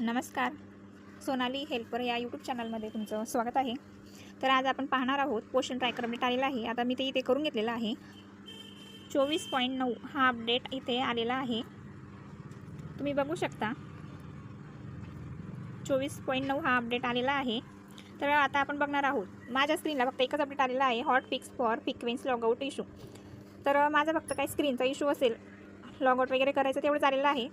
नमस्कार. सोनाली हेल्पर या यूट्यूब चॅनलमध्ये तुमचं स्वागत आहे. तर आज आपण पाहणार आहोत पोषण ट्रॅकर अपडेट आलेला आहे. आता मी ते इथे करून घेतलेलं आहे. चोवीस पॉईंट नऊ हा अपडेट इथे आलेला आहे. तुम्ही बघू शकता. चोवीस पॉईंट नऊ हा अपडेट आलेला आहे. तर आता आपण बघणार आहोत. माझ्या स्क्रीनला फक्त एकच अपडेट आलेला आहे. Hotfix for frequence logout issue तर माझा फक्त काही स्क्रीनचा इशू असेल लॉगआउट वगैरे करायचं तेवढं झालेलं आहे.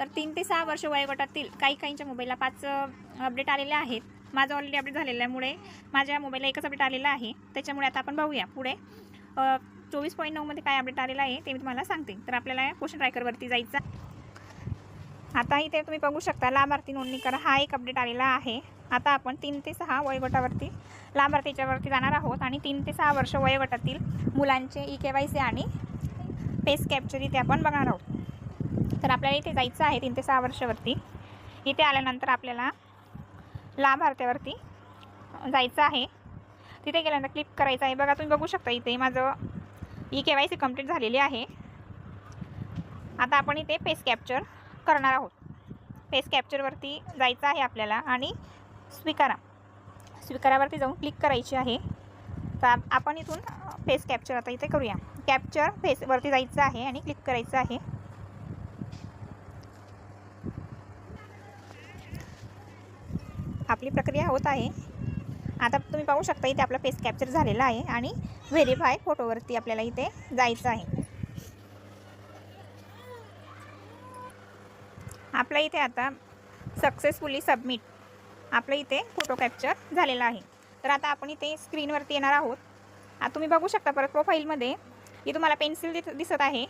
तर तीन ते सहा वर्ष वयोगटातील काही काहींच्या मोबाईलला पाच अपडेट आलेले आहेत. माझं ऑलरेडी अपडेट झालेल्यामुळे माझ्या मोबाईलला एकच अपडेट आलेलं आहे. त्याच्यामुळे आता आपण बघूया पुढे. चोवीस पॉईंट नऊमध्ये काय अपडेट आलेलं आहे ते मी तुम्हाला सांगते. तर आपल्याला क्वेश्चन ट्रॅकरवरती जायचं आता इथे तुम्ही बघू शकता लाभार्थी नोंदणी करा. हा एक अपडेट आलेला आहे. आता आपण तीन ते सहा वयोगटावरती लाभार्थीच्यावरती जाणार आहोत आणि तीन ते सहा वर्ष वयोगटातील मुलांचे ई के वाय सी आणि फेस कॅप्चर इथे आपण बघणार आहोत. तर आपल्याला इथे जायचं आहे तीन ते सहा वर्षावरती. इथे आल्यानंतर आपल्याला लाभार्थ्यावरती जायचं आहे. तिथे गेल्यानंतर क्लिक करायचं आहे. बघा तुम्ही बघू शकता इथे माझं E K Y C complete झालेली आहे. आता आपण इथे फेस कॅप्चर करणार आहोत. फेस कॅप्चरवरती जायचं आहे आपल्याला आणि स्वीकारा. स्वीकारावरती जाऊन क्लिक करायची आहे. तर आपण इथून फेस कॅप्चर आता इथे करूया. कॅप्चर फेसवरती जायचं आहे आणि क्लिक करायचं आहे. आपली प्रक्रिया होत आहे. आता तुम्ही पाहू शकता इथे आपला फेस कॅप्चर झालेला आहे आणि व्हेरीफाय फोटोवरती आपल्याला इथे जायचं आहे. आपला इथे आता सक्सेसफुली सबमिट आपलं इथे फोटो कॅप्चर झालेला आहे. तर आता आपण इथे स्क्रीनवरती येणार आहोत. आता तुम्ही बघू शकता परत प्रोफाईलमध्ये ही तुम्हाला पेन्सिल दिस दिसत आहे.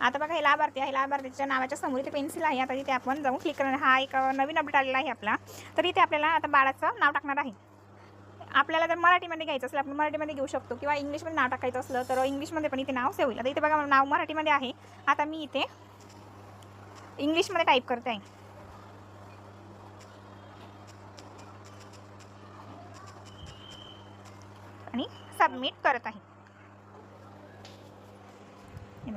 आता बघा हे लाभार्थी आहे. लाभार्थीच्या नावाच्या समोर इथे पेन्सिल आहे. आता तिथे आपण जाऊन क्लिक करणार. हा एक नवीन अपडेट आलेला आहे आपला. तर इथे आपल्याला आता बाळाचं नाव टाकणार आहे. आपल्याला जर मराठीमध्ये घ्यायचं असलं आपण मराठीमध्ये घेऊ शकतो. किंवा इंग्लिशमध्ये नाव टाकायचं असलं तर इंग्लिशमध्ये पण इथे नाव सेव होईल. आता इथे बघा नाव मराठीमध्ये आहे. आता मी इथे इंग्लिशमध्ये टाईप करते आहे. आणि सबमिट करत आहे. हे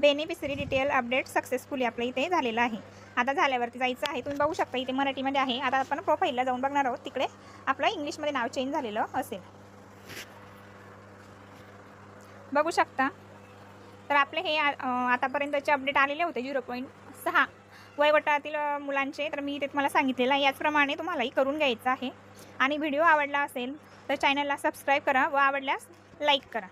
बेनिफिशरी डिटेल अपडेट सक्सेसफुली आपलं इथे झालेलं आहे. आता झाल्यावरती जायचं आहे तुम्ही बघू शकता इथे मराठीमध्ये आहे. आता आपण प्रोफाईलला जाऊन बघणार आहोत. तिकडे आपलं इंग्लिशमध्ये नाव चेंज झालेलं असेल. बघू शकता. तर आपले हे आतापर्यंतचे अपडेट आलेले होते झिरो पॉईंट सहा वयोगटातील मुलांचे. तर मी इथे तुम्हाला सांगितलेलं आहे. याचप्रमाणे तुम्हालाही करून घ्यायचं आहे. आणि व्हिडिओ आवडला असेल तर चॅनलला सबस्क्राईब करा व आवडल्यास लाईक करा.